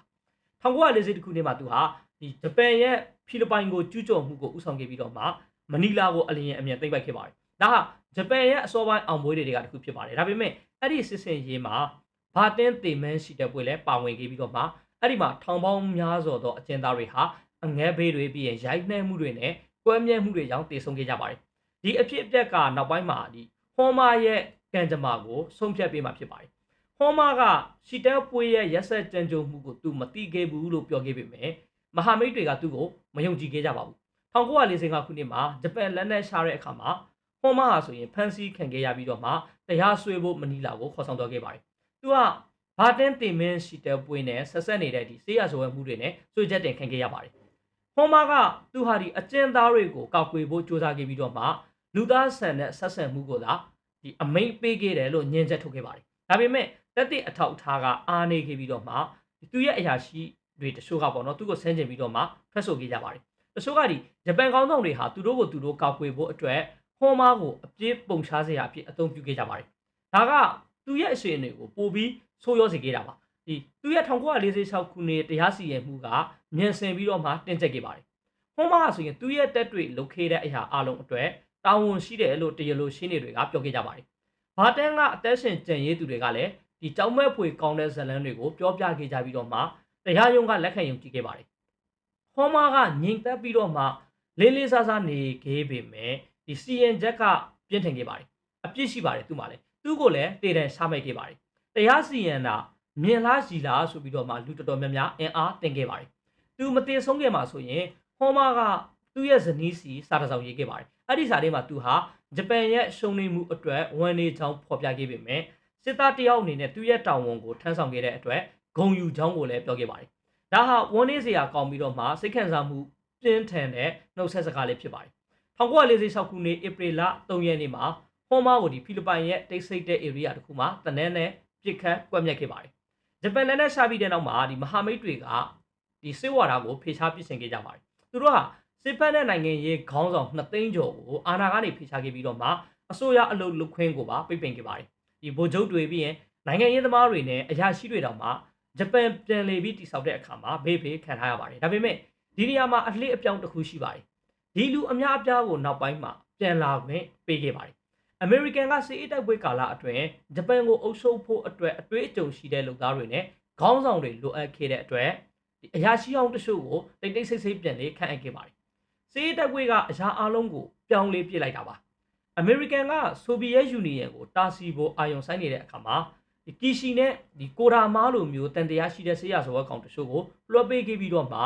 1940ခုနှစ်မှာသူဟာဒီဂျပန်ရဲ့ဖိလစ်ပိုင်ကိုကျူးကျော်မှုကိုဥဆောင်ခဲ့ပြီးတော့မှမနီလာကိုအလျင်အမြန်သိမ်းပိုက်ခဲ့ပါတယ်ဒါဟာဂျပန်ရဲ့အစောပိုင်းအောင်ပွဲတွေကတခုဖြစ်ပါတယ်ဒါပေမဲ့အဲ့ဒီစစ်စင်ရေးမှာဘာတင်းတေမန်းရှိတဲ့ပွဲလဲပါဝင်ခဲ့ပြီးတော့မှအဲ့ဒီမှာထောင်ပေါင်းများစွာသောအကျဉ်းသားတွေဟာအငဲဘေးတွေပြီးရင်ရိုက်နှဲမှုတွေနဲ့ကွဲမြဲမှုတွေကြောင့်တည်ဆုံခဲ့ကြပါတယ်ဒီအဖြစ်အပျက်ကနောက်ပိုင်းမှာဒီဟွန်မာရဲ့ကံကြမ္မာကိုဆုံးဖြတ်ပေးမှာဖြစ်ပါတယ် ဟွန်မာကရှီတဲပွဲရဲ့ရက်ဆက်ကြံကြုံမှုကိုသူမသိခဲ့ဘူးလို့ပြောခဲ့ပေမဲ့မဟာမိတ်တွေကသူ့ကိုမယုံကြည်ခဲ့ကြပါဘူး1945ခုနှစ်မှာဂျပန်လက်နက်ရှာတဲ့အခါမှာဟွန်မာဟာဆိုရင်ဖန်ဆီးခံခဲ့ရပြီးတော့မှတရားစွဲဖို့မနီလာကိုခေါ်ဆောင်သွားခဲ့ပါတယ်သူကဘာတင်းတင်မင်းရှီတဲပွဲနဲ့ဆက်ဆက်နေတဲ့ဒီဆေးရဇဝဲမှုတွေနဲ့စွဲချက်တင်ခံခဲ့ရပါတယ်ဟွန်မာကသူဟာဒီအကျဉ်းသားတွေကိုကောက်ကွယ်ဖို့ကြိုးစားခဲ့ပြီးတော့မှလူသားဆန်တဲ့ဆက်ဆံမှုကိုသာဒီအမိတ်ပေးခဲ့တယ်လို့ညင်ချက်ထုတ်ခဲ့ပါတယ်ဒါပေမဲ့ တက်တဲ့အထောက်အထားကအားနေခဲ့ပြီးတော့မှသူရဲ့အရာရှိတွေတချို့ကပေါ့နော်သူ့ကိုဆန်းကျင်ပြီးတော့မှဖက်ဆိုခဲ့ကြပါတယ်တချို့ကဒီဂျပန်ကောင်းဆောင်တွေဟာသူတို့ကိုသူတို့ကောက်ကွယ်ဖို့အတွက်ဟွန်မာကိုအပြစ်ပုံချစရာအဖြစ်အသုံးပြုခဲ့ကြပါတယ်ဒါကသူရဲ့အရှင်တွေကိုပို့ပြီးဆိုးရောစေခဲ့တာပါဒီသူရဲ့1946ခုနှစ်တရားစီရင်မှုကမြန်ဆင်ပြီးတော့မှတင်ကျက်ခဲ့ပါတယ်ဟွန်မာဆိုရင်သူရဲ့တက်တွေလုတ်ခဲ့တဲ့အရာအလုံးအတွက်တာဝန်ရှိတယ်လို့တရားလိုရှင်းနေတွေကပြောခဲ့ကြပါတယ်ဘာတန်ကအသက်ရှင်ကြံရေးသူတွေကလည်း ဒီကြောင်မဲ့ဖွေကောင်းတဲ့ဇလန်းတွေကိုပြောပြခဲ့ကြပြီးတော့မှတရားရုံးကလက်ခံယုံကြည်ခဲ့ပါတယ်ဟွန်မာကငြိမ်သက်ပြီးတော့မှလေးလေးစားစားနေခဲ့ပေမဲ့ဒီစီရင်ချက်ကပြင်းထန်ခဲ့ပါတယ်အပြစ်ရှိပါတယ်သူ့မှာလည်းသူ့ကိုလည်းတည်တယ်ရှားမိတ်ခဲ့ပါတယ်တရားစီရင်တာမြင်လားရှိလားဆိုပြီးတော့မှလူတော်တော်များများအင်အားတင်ခဲ့ပါတယ်သူမတည်ဆုံးခဲ့မှာဆိုရင်ဟွန်မာကသူ့ရဲ့ဇနီးစီစာတစောင်ရေးခဲ့ပါတယ်အဲ့ဒီစာထဲမှာသူဟာဂျပန်ရဲ့ရှုံနေမှုအတွက်ဝန်နေချောင်းဖော်ပြခဲ့ပေမဲ့ စစ်သားတယောက်အနေနဲ့သူ့ရဲ့တာဝန်ကိုထမ်းဆောင်ခဲ့တဲ့အတွက်ဂုံယူချောင်းကိုလည်းပြောခဲ့ပါတယ်ဒါဟာဝန်နေစရာကောင်းပြီးတော့မှစိတ်ခံစားမှုပြင်းထန်တဲ့နှုတ်ဆက်စကားလေးဖြစ်ပါတယ်1946ခုနှစ်ဧပြီလ3ရက်နေ့မှာဟွန်မာကိုဒီဖိလစ်ပိုင်ရဲ့တိတ်ဆိတ်တဲ့ area တခုမှာတနန်းနဲ့ပြစ်ခတ်ကွက်မြက်ခဲ့ပါတယ်ဂျပန်လက်နက်ရှာပြီးတဲ့နောက်မှာဒီမဟာမိတ်တွေကဒီစစ်ဝါဒကိုဖေချားပြစ်ဆင်ခဲ့ကြပါတယ်သူတို့ဟာစစ်ဖက်တဲ့နိုင်ငံရေးခေါင်းဆောင်2သိန်းကျော်ကိုအာဏာကနေဖေချားခဲ့ပြီးတော့မှအစိုးရအလုပ်လုပ်ခွင့်ကိုပါပိတ်ပင်ခဲ့ပါတယ် ဒီဗိုလ်ချုပ်တွေပြီးရင်နိုင်ငံရေးသမားတွေနဲ့အရာရှိတွေတောင်မှဂျပန်ပြန်လေပြီးတိစောက်တဲ့အခါမှာဘေးဘေးခံထားရပါတယ်ဒါပေမဲ့ဒီနေရာမှာအလှည့်အပြောင်းတစ်ခုရှိပါတယ်ဒီလူအများအပြားကိုနောက်ပိုင်းမှာပြန်လာခွင့်ပေးခဲ့ပါတယ်အမေရိကန်ကစစ်အေးတိုက်ပွဲကာလအတွင်းဂျပန်ကိုအုပ်ချုပ်ဖို့အတွက်အတွေ့အကြုံရှိတဲ့လူသားတွေနဲ့ခေါင်းဆောင်တွေလိုအပ်ခဲ့တဲ့အတွက်အရာရှိအောင်တချို့ကိုတိတ်တိတ်ဆိတ်ဆိတ်ပြန်လေးခန့်အပ်ခဲ့ပါတယ်စစ်အေးတိုက်ပွဲကအရာအလုံးကိုပြောင်းလဲပြစ်လိုက်တာပါ အမေရိကန်ကဆိုဗီယက်ယူနီယံကိုတာစီဖို့အာရုံစိုင်းနေတဲ့အခါမှာဒီကီရှီနဲ့ဒီကိုရာမာလိုမျိုးတန်တရားရှိတဲ့ဆေးရဇောကောင်တချို့ကိုလွှတ်ပေးခဲ့ပြီးတော့မှဩ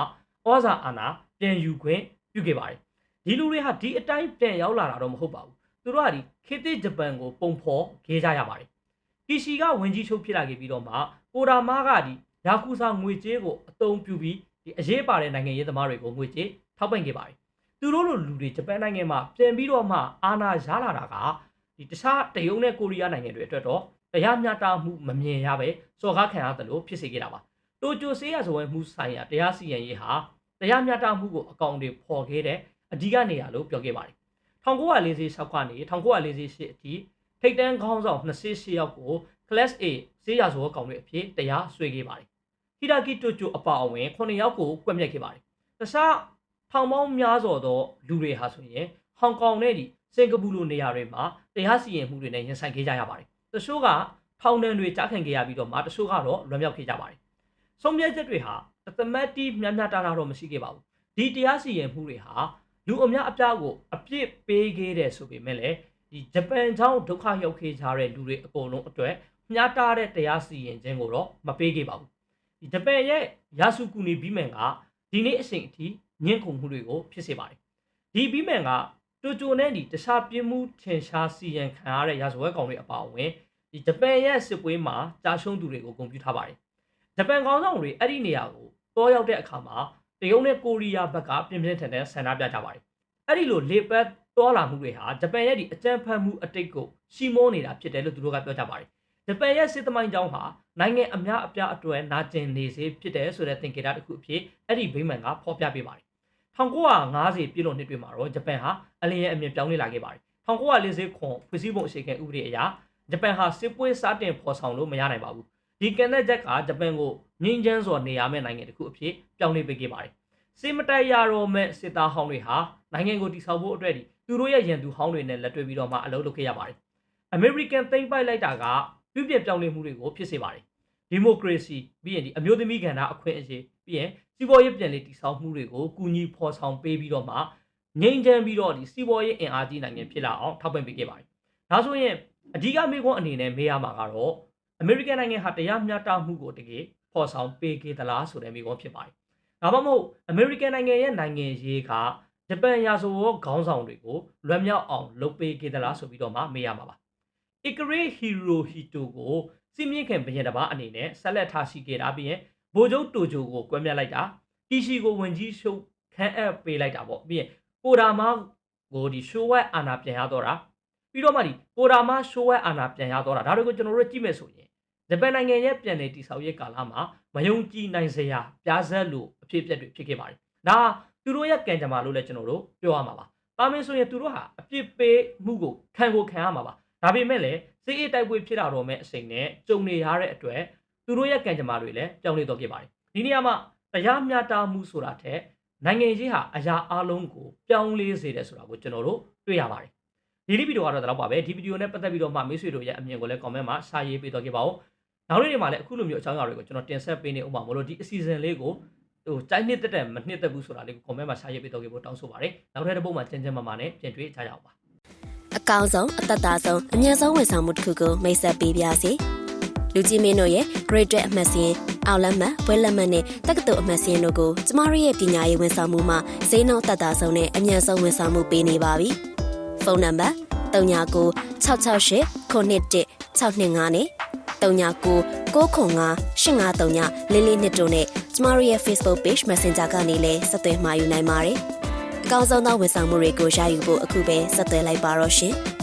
ဇာအာဏာပြန်ယူခွင့်ပြုခဲ့ပါတယ်ဒီလူတွေဟာဒီအတိုင်းပြန်ရောက်လာတာတော့မဟုတ်ပါဘူးသူတို့ကဒီခေတ်သစ်ဂျပန်ကိုပုံဖော်ခဲ့ကြရပါတယ်ကီရှီကဝင်ကြီးချုပ်ဖြစ်လာခဲ့ပြီးတော့မှကိုရာမာကဒီယာကူဆာငွေကြေးကိုအသုံးပြုပြီးဒီအရေးပါတဲ့နိုင်ငံရေးသမားတွေကိုငွေကြေးထောက်ပံ့ခဲ့ပါတယ် သူတို့လိုလူတွေဂျပန်နိုင်ငံမှာပြန်ပြီးတော့မှအာဏာရလာတာကဒီတခြားတရုတ်နဲ့ကိုရီးယားနိုင်ငံတွေအတွက်တော့တရားမျှတမှုမမြင်ရပဲစော်ကားခံရတယ်လို့ဖြစ်စေခဲ့တာပါတိုကျိုဆေးရဇဝဲမှုဆိုင်ရာတရားစီရင်ရေးဟာတရားမျှတမှုကိုအကောင့်တွေဖော်ခဲ့တဲ့အဓိကနေရာလို့ပြောခဲ့ပါတယ်1946ကနေ1948အထိထိတ်တန်းခေါင်းဆောင်28ယောက်ကို Class A ဆေးရဇဝဲကောင်တွေအဖြစ်တရားစွဲခဲ့ပါတယ်ဟီရာကီတိုကျိုအပါအဝင်9ယောက်ကိုကွက်မြက်ခဲ့ပါတယ်တခြား ထောင်ပေါင်းများစွာသောလူတွေဟာဆိုရင်ဟောင်ကောင်နဲ့ဒီစင်ကာပူလိုနေရာတွေမှာတရားစီရင်မှုတွေနဲ့ရင်ဆိုင်ခဲ့ကြရပါတယ်။တချို့ကထောင်ဒဏ်တွေကြားခံခဲ့ရပြီးတော့မှတချို့ကတော့လွန်မြောက်ခဲ့ကြပါတယ်ဆုံးဖြတ်ချက်တွေဟာတသမတ်တီးများများတာတာတော့မရှိခဲ့ပါဘူးဒီတရားစီရင်မှုတွေဟာလူအများအပြားကိုအပြစ်ပေးခဲ့တဲ့ဆိုပေမဲ့လည်းဒီဂျပန်ကြောင့်ဒုက္ခရောက်ခဲ့ကြတဲ့လူတွေအကုန်လုံးအတွက်မျှတာတဲ့တရားစီရင်ခြင်းကိုတော့မပေးခဲ့ပါဘူးဒီဂျပန်ရဲ့ယာစုကူနီဘီမန်ကဒီနေ့အချိန်အထိ ညှင့်ခုန်မှုတွေကိုဖြစ်စေပါတယ်ဒီဘီမန်ကတူတူနဲ့ဒီတခြားပြင်းမှုထင်ရှားစီရင်ခံရတဲ့ရာဇဝတ်ကောင်တွေအပါအဝင်ဒီဂျပန်ရဲ့စစ်ပွဲမှာကြာရှုံးသူတွေကိုဂုဏ်ပြုထားပါတယ်ဂျပန်ကောင်ဆောင်တွေအဲ့ဒီနေရာကိုတောရောက်တဲ့အခါမှာတရုတ်နဲ့ကိုရီးယားဘက်ကပြင်းပြင်းထန်ထန်ဆန္ဒပြကြပါတယ်အဲ့ဒီလိုလေပတ်တောလာမှုတွေဟာဂျပန်ရဲ့ဒီအကြမ်းဖက်မှုအတိတ်ကိုရှီမိုးနေတာဖြစ်တယ်လို့သူတို့ကပြောကြပါတယ်ဂျပန်ရဲ့စစ်သမိုင်းကြောင်းဟာနိုင်ငံအများအပြားအတွက်နာကျင်နေစေဖြစ်တယ်ဆိုတဲ့သင်္ကေတတစ်ခုအဖြစ်အဲ့ဒီဗိမာန်ကဖော်ပြပေးပါတယ် 1950ပြည့်လို့နှစ်တွေမှာတော့ဂျပန်ဟာအလင်းရဲ့အမြင်ပြောင်းလဲလာခဲ့ပါတယ်1940ခွန်ဖွဲ့စည်းပုံအခြေခံဥပဒေအရဂျပန်ဟာစစ်ပွဲစတင်ဖော်ဆောင်လို့မရနိုင်ပါဘူးဒီကန်တဲ့ချက်ကဂျပန်ကိုငြိမ်းချမ်းစွာနေရမယ့်နိုင်ငံတစ်ခုအဖြစ်ပြောင်းလဲပေးခဲ့ပါတယ်စစ်မတိုက်ရတော့မဲ့စစ်သားဟောင်းတွေဟာနိုင်ငံကိုတည်ဆောက်ဖို့အတွက်ဒီသူတို့ရဲ့ရန်သူဟောင်းတွေနဲ့လက်တွဲပြီးတော့မှအလုပ်လုပ်ခဲ့ရပါတယ်အမေရိကန်သိမ်းပိုက်လိုက်တာကပြုပြင်ပြောင်းလဲမှုတွေကိုဖြစ်စေပါတယ်ဒီမိုကရေစီပြီးရင်ဒီအမျိုးသမီးကဏ္ဍအခွင့်အရေးပြီးရင် စီးပွားရေးပြန်လည်တည်ဆောက်မှုတွေကိုကူညီဖော်ဆောင်ပေးပြီးတော့မှငြိမ်းချမ်းပြီးတော့ဒီစီးပွားရေးအင်အားကြီးနိုင်ငံဖြစ်လာအောင်ထောက်ပံ့ပေးခဲ့ပါတယ်ဒါဆိုရင်အဓိကမိခွန်းအနေနဲ့မေးရမှာကတော့အမေရိကန်နိုင်ငံဟာတရားမျှတမှုကိုတကယ်ဖော်ဆောင်ပေးခဲ့သလားဆိုတဲ့မိခွန်းဖြစ်ပါတယ်ဒါမှမဟုတ်အမေရိကန်နိုင်ငံရဲ့နိုင်ငံရေးကဂျပန်ရာဇဝတ်ခေါင်းဆောင်တွေကိုလွယ်မြောက်အောင်လုပ်ပေးခဲ့သလားဆိုပြီးတော့မှမေးရမှာပါ Ikari Hirohito ကိုစီမင်းခင်ဘရင်တစ်ပါးအနေနဲ့ဆက်လက်ထားရှိခဲ့တာပြီးရင် ဘိုလ်ချုပ်တိုဂျိုကိုကွဲမြတ်လိုက်တာကီရှီကိုဝင်ကြီးရှုပ်ခန်းအပ်ပေးလိုက်တာပေါ့ပြီးရင်ကိုဒါမာကိုဒီရှိုးဝက်အာနာပြန်ရတော့တာပြီးတော့မှဒီကိုဒါမာရှိုးဝက်အာနာပြန်ရတော့တာဒါတွေကိုကျွန်တော်တို့ကြည့်မယ်ဆိုရင်ဂျပန်နိုင်ငံရဲ့ပြန်လည်တည်ဆောက်ရေးကာလမှာမယုံကြည်နိုင်စရာပြားဆက်လို့အဖြစ်အပျက်တွေဖြစ်ခဲ့ပါတယ်ဒါသူတို့ရဲ့ကံကြမ္မာလို့လည်းကျွန်တော်တို့ပြောရမှာပါပါမင်းဆိုရင်သူတို့ဟာအပြစ်ပေးမှုကိုခံကိုခံရမှာပါဒါပေမဲ့လည်းစိတ်အေးတိုက်ပွဲဖြစ်လာတော့မဲ့အစိမ်နဲ့ကြုံနေရတဲ့အတွက် သူတို့ရဲ့ကံကြမ္မာတွေလည်းပြောင်းလဲတော့ဖြစ်ပါတယ်ဒီနေရာမှာတရားမျှတမှုဆိုတာထက်နိုင်ငံရေးဟာအရာအလုံးကိုပြောင်းလဲစေတယ်ဆိုတာကိုကျွန်တော်တို့တွေ့ရပါတယ်ဒီဗီဒီယိုကတော့ဒါတော့ပါပဲဒီဗီဒီယိုနဲ့ပတ်သက်ပြီးတော့မှမိတ်ဆွေတို့ရဲ့အမြင်ကိုလည်း comment မှာစာရေးပေးတော့ခဲ့ပါဦးနောက်နေ့တွေမှာလည်းအခုလိုမျိုးအကြောင်းအရာတွေကိုကျွန်တော်တင်ဆက်ပေးနေဥပမာမလို့ဒီအစီအစဉ်လေးကိုဟိုတိုင်းနှစ်တက်တက်မနှစ်သက်ဘူးဆိုတာလေးကို comment မှာစာရေးပေးတော့ခဲ့ဖို့တောင်းဆိုပါတယ်နောက်ထပ်တစ်ပုဒ်မှာကျင်းချင်းမမနဲ့ပြန်တွေ့ကြရအောင်ပါအကောင်းဆုံးအသက်သာဆုံးအမြတ်ဆုံးဝန်ဆောင်မှုတစ်ခုကိုမိတ်ဆက်ပေးပါစီ လူကြီးမင်းတို့ရဲ့ Great အမှတ်စဉ်အောင်လက်မှတ်ဘွဲလက်မှတ်နဲ့တက္ကသိုလ်အမှတ်စဉ်တို့ကိုကျမတို့ရဲ့ပညာရေးဝန်ဆောင်မှုမှာဈေးနှုန်းသက်သာဆုံးနဲ့အမြတ်ဆုံးဝန်ဆောင်မှုပေးနေပါပြီဖုန်းနံပါတ်39 668ခုနှစ်1 625နဲ့39 905 853လေးလေးနှစ်တို့နဲ့ကျမတို့ရဲ့ Facebook Page Messenger ကနေလည်းဆက်သွယ်မှာယူနိုင်ပါတယ်အကောင်းဆုံးသောဝန်ဆောင်မှုတွေကိုရယူဖို့အခုပဲဆက်သွယ်လိုက်ပါတော့ရှင်။